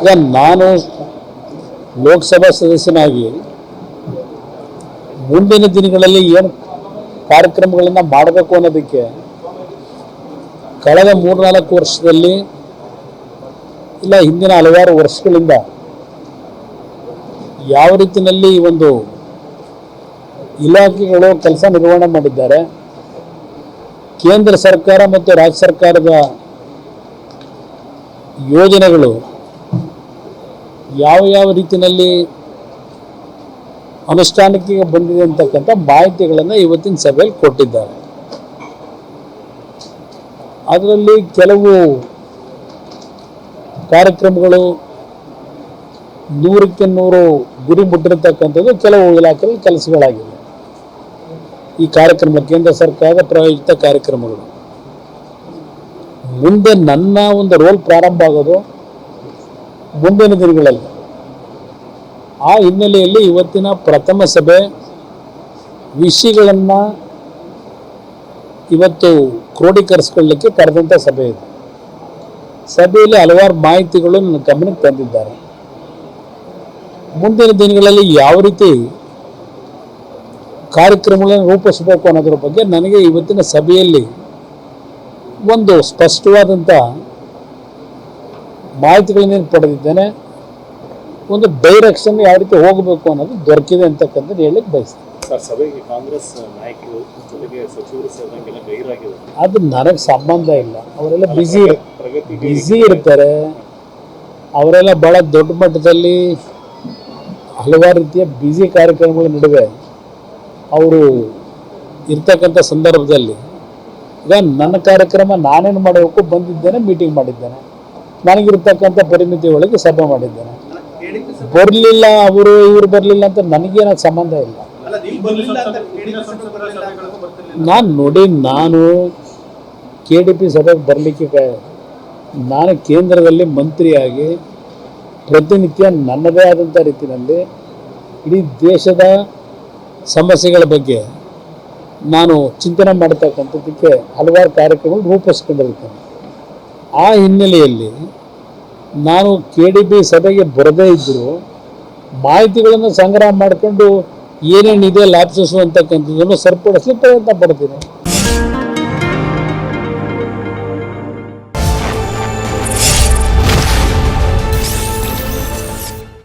ಈಗ ನಾನು ಲೋಕಸಭಾ ಸದಸ್ಯನಾಗಿ ಮುಂದಿನ ದಿನಗಳಲ್ಲಿ ಏನು ಕಾರ್ಯಕ್ರಮಗಳನ್ನು ಮಾಡಬೇಕು ಅನ್ನೋದಕ್ಕೆ ಕಳೆದ ಮೂರ್ನಾಲ್ಕು ವರ್ಷದಲ್ಲಿ ಇಲ್ಲ, ಹಿಂದಿನ ಹಲವಾರು ವರ್ಷಗಳಿಂದ ಯಾವ ರೀತಿಯಲ್ಲಿ ಒಂದು ಇಲಾಖೆಗಳು ಕೆಲಸ ನಿರ್ವಹಣೆ ಮಾಡಿದ್ದಾರೆ, ಕೇಂದ್ರ ಸರ್ಕಾರ ಮತ್ತು ರಾಜ್ಯ ಸರ್ಕಾರದ ಯೋಜನೆಗಳು ಯಾವ ಯಾವ ರೀತಿಯಲ್ಲಿ ಅನುಷ್ಠಾನಕ್ಕೆ ಬಂದಿದೆ ಅಂತಕ್ಕಂಥ ಮಾಹಿತಿಗಳನ್ನು ಇವತ್ತಿನ ಸಭೆಯಲ್ಲಿ ಕೊಟ್ಟಿದ್ದಾರೆ. ಅದರಲ್ಲಿ ಕೆಲವು ಕಾರ್ಯಕ್ರಮಗಳು ನೂರಕ್ಕೆ ನೂರು ಗುರಿ ಮುಟ್ಟಿರತಕ್ಕಂಥದ್ದು ಕೆಲವು ಇಲಾಖೆಯಲ್ಲಿ ಕೆಲಸಗಳಾಗಿವೆ. ಈ ಕಾರ್ಯಕ್ರಮ ಕೇಂದ್ರ ಸರ್ಕಾರದ ಪ್ರಾಯೋಜಿತ ಕಾರ್ಯಕ್ರಮಗಳು. ಮುಂದೆ ನನ್ನ ಒಂದು ರೋಲ್ ಪ್ರಾರಂಭ ಆಗೋದು ಮುಂದಿನ ದಿನಗಳಲ್ಲಿ. ಆ ಹಿನ್ನೆಲೆಯಲ್ಲಿ ಇವತ್ತಿನ ಪ್ರಥಮ ಸಭೆ ವಿಷಯಗಳನ್ನು ಇವತ್ತು ಕ್ರೋಢೀಕರಿಸ್ಕೊಳ್ಳಿಕ್ಕೆ ಕರೆದಂಥ ಸಭೆ ಇದೆ. ಸಭೆಯಲ್ಲಿ ಹಲವಾರು ಮಾಹಿತಿಗಳು ನನ್ನ ಗಮನಕ್ಕೆ ತಂದಿದ್ದಾರೆ. ಮುಂದಿನ ದಿನಗಳಲ್ಲಿ ಯಾವ ರೀತಿ ಕಾರ್ಯಕ್ರಮಗಳನ್ನು ರೂಪಿಸಬೇಕು ಅನ್ನೋದ್ರ ಬಗ್ಗೆ ನನಗೆ ಇವತ್ತಿನ ಸಭೆಯಲ್ಲಿ ಒಂದು ಸ್ಪಷ್ಟವಾದಂಥ ಮಾಹಿತಿಗಳನ್ನೇನು ಪಡೆದಿದ್ದೇನೆ ಒಂದು ಡೈರೆಕ್ಷನ್ ಯಾವ ರೀತಿ ಹೋಗಬೇಕು ಅನ್ನೋದು ದೊರಕಿದೆ ಅಂತಕ್ಕಂಥದ್ದು ಹೇಳಲಿಕ್ಕೆ ಬಯಸ್ತೀನಿ. ಸರ್ ಸಭೆಗೆ ಕಾಂಗ್ರೆಸ್ ನಾಯಕರು ಜೊತೆಗೆ ಸಚಿವರು ಸೇರಿದಂಗೆಲ್ಲ ಗೈರಾಗಿದ್ದಾರೆ. ಅದು ನನಗೆ ಸಂಬಂಧ ಇಲ್ಲ. ಅವರೆಲ್ಲ ಬ್ಯುಸಿ ಬ್ಯುಸಿ ಇರ್ತಾರೆ. ಅವರೆಲ್ಲ ಭಾಳ ದೊಡ್ಡ ಮಟ್ಟದಲ್ಲಿ ಹಲವಾರು ರೀತಿಯ ಬ್ಯುಸಿ ಕಾರ್ಯಕ್ರಮಗಳ ನಡುವೆ ಅವರು ಇರ್ತಕ್ಕಂಥ ಸಂದರ್ಭದಲ್ಲಿ ಈಗ ನನ್ನ ಕಾರ್ಯಕ್ರಮ ನಾನೇನು ಮಾಡಬೇಕು ಬಂದಿದ್ದೇನೆ ಮೀಟಿಂಗ್ ಮಾಡಿದ್ದೇನೆ. ನನಗಿರ್ತಕ್ಕಂಥ ಪರಿಮಿತಿ ಒಳಗೆ ಸಭೆ ಮಾಡಿದ್ದೇನೆ. ಬರಲಿಲ್ಲ, ಅವರು ಇವ್ರು ಬರಲಿಲ್ಲ ಅಂತ ನನಗೇನ ಸಂಬಂಧ ಇಲ್ಲ. ನಾನು ನೋಡಿ ನಾನು ಕೆ ಡಿ ಪಿ ಸಭೆಗೆ ಬರಲಿಕ್ಕೆ ನಾನು ಕೇಂದ್ರದಲ್ಲಿ ಮಂತ್ರಿಯಾಗಿ ಪ್ರತಿನಿತ್ಯ ನನ್ನದೇ ಆದಂಥ ರೀತಿಯಲ್ಲಿ ಇಡೀ ದೇಶದ ಸಮಸ್ಯೆಗಳ ಬಗ್ಗೆ ನಾನು ಚಿಂತನೆ ಮಾಡ್ತಕ್ಕಂಥದ್ದಕ್ಕೆ ಹಲವಾರು ಕಾರ್ಯಕ್ರಮಗಳು ರೂಪಿಸ್ಕೊಂಡಿರ್ತೇನೆ ಆ ಹಿನ್ನೆಲೆಯಲ್ಲಿ ನಾನು ಕೆ ಡಿ ಬಿ ಸಭೆಗೆ ಬರದೇ ಇದ್ದರೂ ಮಾಹಿತಿಗಳನ್ನು ಸಂಗ್ರಹ ಮಾಡಿಕೊಂಡು ಏನೇನಿದೆ ಲ್ಯಾಪ್ಸಸ್ಸು ಅಂತಕ್ಕಂಥದ್ದನ್ನು ಸರಿಪಡಿಸಲು ಪ್ರಯತ್ನ ಪಡ್ತೀನಿ.